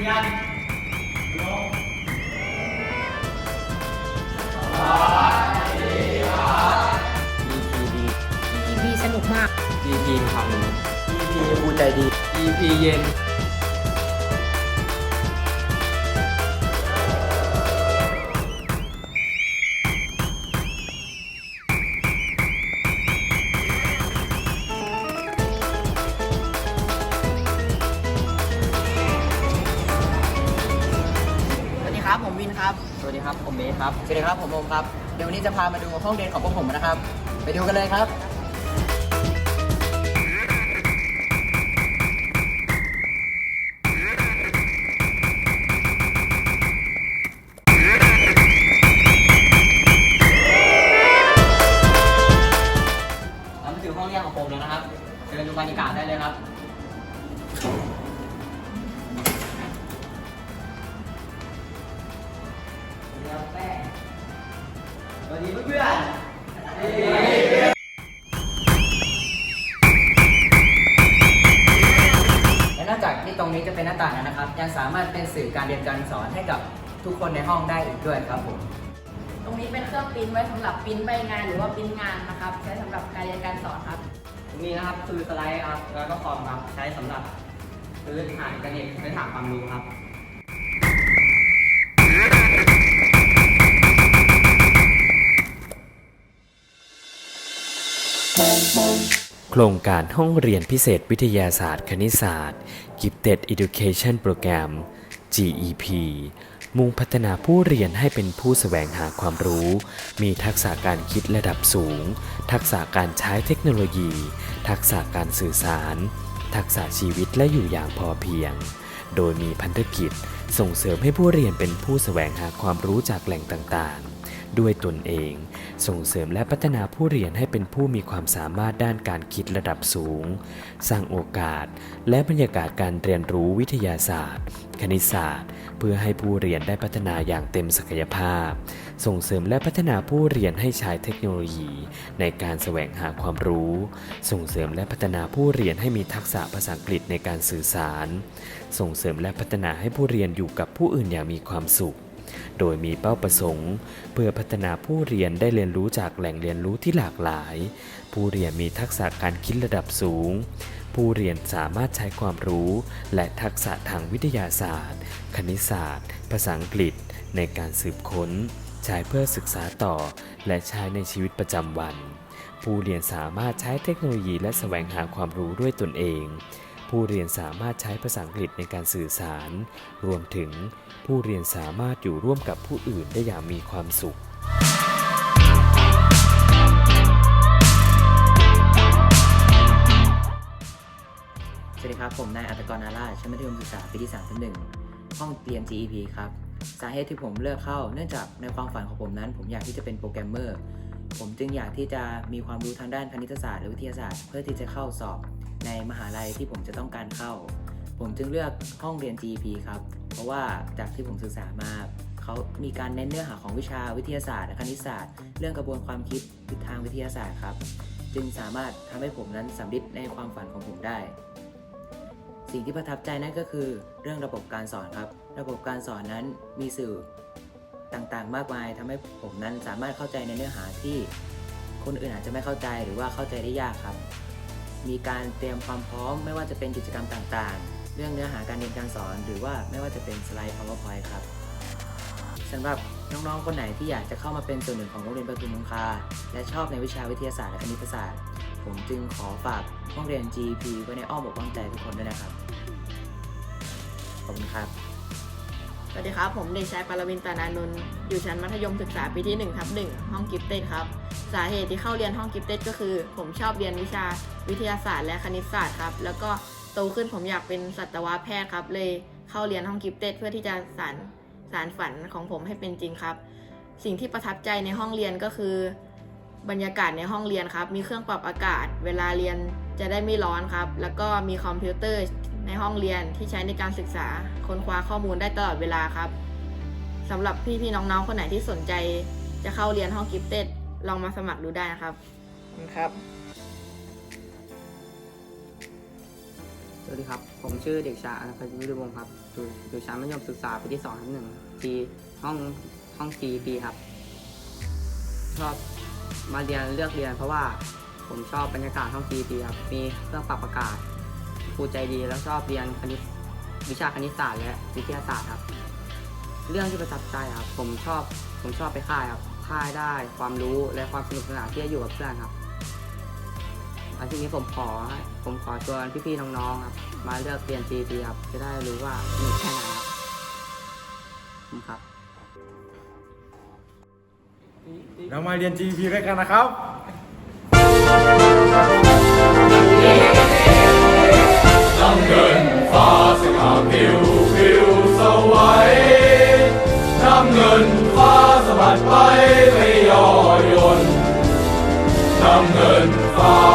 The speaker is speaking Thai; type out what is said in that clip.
รียนลง EP สนุกมาก GP มีความรู้ EP กูใจดี EP เย็น ครับ ผมเบสครับ สวัสดีครับ ผมโอมครับ เดี๋ยววันนี้จะพามาดูห้องเรียนของพวกผมนะครับ ไปดูกันเลยครับ เรามาถึงห้องเรียนของผมแล้วนะครับเชิญดูบรรยากาศได้เลยครับ ดีเพื่อนและนอกจากที่ตรงนี้จะเป็นหน้าต่างแล้วนะครับ ยังสามารถเป็นสื่อการเรียนการสอนให้กับทุกคนในห้องได้อีกด้วยครับผมตรงนี้เป็นเครื่องปริ้นไว้สำหรับปริ้นใบงานหรือว่าปริ้นงานนะครับใช้สำหรับการเรียนการสอนครับ ตรงนี้นะครับคือสไลด์ครับแล้วก็คอมครับใช้สำหรับพื้นฐานการเรียนพื้นฐานความรู้ครับ โครงการห้องเรียนพิเศษวิทยาศาสตร์คณิตศาสตร์ Gifted Education Program GEP มุ่งพัฒนาผู้เรียนให้เป็นผู้แสวงหาความรู้ มีทักษะการคิดระดับสูง ทักษะการใช้เทคโนโลยี ทักษะการสื่อสาร ทักษะชีวิตและอยู่อย่างพอเพียง โดยมีพันธกิจส่งเสริมให้ผู้เรียนเป็นผู้แสวงหาความรู้จากแหล่งต่างๆ ด้วยตนเอง ส่งเสริมและพัฒนาผู้เรียนให้เป็นผู้มีความสามารถด้านการคิดระดับสูง สร้างโอกาส และบรรยากาศการเรียนรู้วิทยาศาสตร์ คณิตศาสตร์ เพื่อให้ผู้เรียนได้พัฒนาอย่างเต็มศักยภาพ ส่งเสริมและพัฒนาผู้เรียนให้ใช้เทคโนโลยี ในการแสวงหาความรู้ ส่งเสริมและพัฒนาผู้เรียนให้มีทักษะภาษาอังกฤษในการสื่อสาร ส่งเสริมและพัฒนาให้ผู้เรียนอยู่กับผู้อื่นอย่างมีความสุข โดยมีเป้าประสงค์ เพื่อพัฒนาผู้เรียนได้เรียนรู้จากแหล่งเรียนรู้ที่หลากหลาย ผู้เรียนมีทักษะการคิดระดับสูง ผู้เรียนสามารถใช้ความรู้ และทักษะทางวิทยาศาสตร์ คณิตศาสตร์ ภาษาอังกฤษ ในการสืบค้น ใช้เพื่อศึกษาต่อ และใช้ในชีวิตประจำวัน ผู้เรียนสามารถใช้เทคโนโลยีและแสวงหาความรู้ด้วยตนเอง ผู้เรียนสามารถใช้ภาษาอังกฤษในการสื่อสาร รวมถึงผู้เรียนสามารถอยู่ร่วมกับผู้อื่นได้อย่างมีความสุขสวัสดีครับ ผมนายอัตกรนาราชชั้นมัธยมศึกษาปีที่3ทับหนึ่งห้องเตรียม GEP ครับ สาเหตุที่ผมเลือกเข้า เนื่องจากในความฝันของผมนั้น ผมอยากที่จะเป็นโปรแกรมเมอร์ ผมจึงอยากที่จะมีความรู้ทางด้านคณิตศาสตร์หรือวิทยาศาสตร์ เพื่อที่จะเข้าสอบในมหาลัยที่ผมจะต้องการเข้า ผมจึงเลือกห้องเรียน GEP ครับ เพราะว่าจากที่ผมศึกษามาเขามีการเน้นเนื้อหาของวิชาวิทยาศาสตร์และคณิตศาสตร์ เรื่องกระบวนความคิดทางวิทยาศาสตร์ครับ จึงสามารถทำให้ผมนั้นสำเร็จในความฝันของผมได้ สิ่งที่ประทับใจนั่นก็คือ เรื่องระบบการสอนครับ ระบบการสอนนั้นมีสื่อ ต่างๆ มากมายทำให้ผมนั้นสามารถเข้าใจในเนื้อหาที่คนอื่นอาจจะไม่เข้าใจหรือว่าเข้าใจได้ยากครับ มีการเตรียมความพร้อม ไม่ว่าจะเป็นกิจกรรมต่างๆ เรื่องเนื้อหาการเรียนการสอน หรือว่าไม่ว่าจะเป็นสไลด์ powerpoint ครับสำหรับน้องๆ คนไหนที่อยากจะเข้ามาเป็นส่วนหนึ่งของโรงเรียนประทุมคงคา และชอบในวิชาวิทยาศาสตร์และคณิตศาสตร์ ผมจึงขอฝากห้องเรียน GP ไว้ในอ้อมอกอ้อมใจทุกคนด้วยนะครับ ขอบคุณครับ สวัสดีครับ ผมเด็กชายปรวินตานานนท์อยู่ชั้นมัธยมศึกษาปีที่1ทับ1ห้องกิฟเต็ดครับ สาเหตุที่เข้าเรียนห้องกิฟเต็ดก็คือ ผมชอบเรียนวิชาวิทยาศาสตร์และคณิตศาสตร์ครับ แล้วก็โตขึ้นผมอยากเป็นสัตวแพทย์ครับ เลยเข้าเรียนห้องกิฟเต็ดเพื่อที่จะสานสารฝันของผมให้เป็นจริงครับ สิ่งที่ประทับใจในห้องเรียนก็คือ บรรยากาศในห้องเรียนครับ มีเครื่องปรับอากาศ เวลาเรียนจะได้ไม่ร้อนครับ แล้วก็มีคอมพิวเตอร์ ในห้องเรียนที่ใช้ในการศึกษาค้นคว้าข้อมูลได้ตลอดเวลาครับสำหรับพี่ๆน้องๆ คนไหนที่สนใจจะเข้าเรียนห้องกิฟเต็ดลองมาสมัครดูได้นะครับครับสวัสดีครับ ผมชื่อเด็กชายอนันต์วิรุวงศ์ครับอยู่อยู่ชั้นมัธยมศึกษาปีที่สองทับหนึ่งปีห้องห้อง GEP ครับ ชอบมาเรียนเลือกเรียนเพราะว่าผมชอบบรรยากาศห้อง GEP ครับ มีเครื่องปรับอากาศ ครูใจดีแล้วชอบเรียนคณิตวิชาคณิตศาสตร์และวิทยาศาสตร์ครับ เรื่องที่ประทับใจครับ ผมชอบผมชอบไปค่ายครับค่ายได้ความรู้และความสนุกสนานที่จะอยู่กับเพื่อนครับอันที่นี้ผมขอผมขอชวนพี่ๆน้องๆครับ มาเลือกเรียน GEP ครับจะได้รู้ว่าสนุกแค่ไหนครับขอบคุณครับ เรามาเรียน GP ด้วยกันนะครับะบัด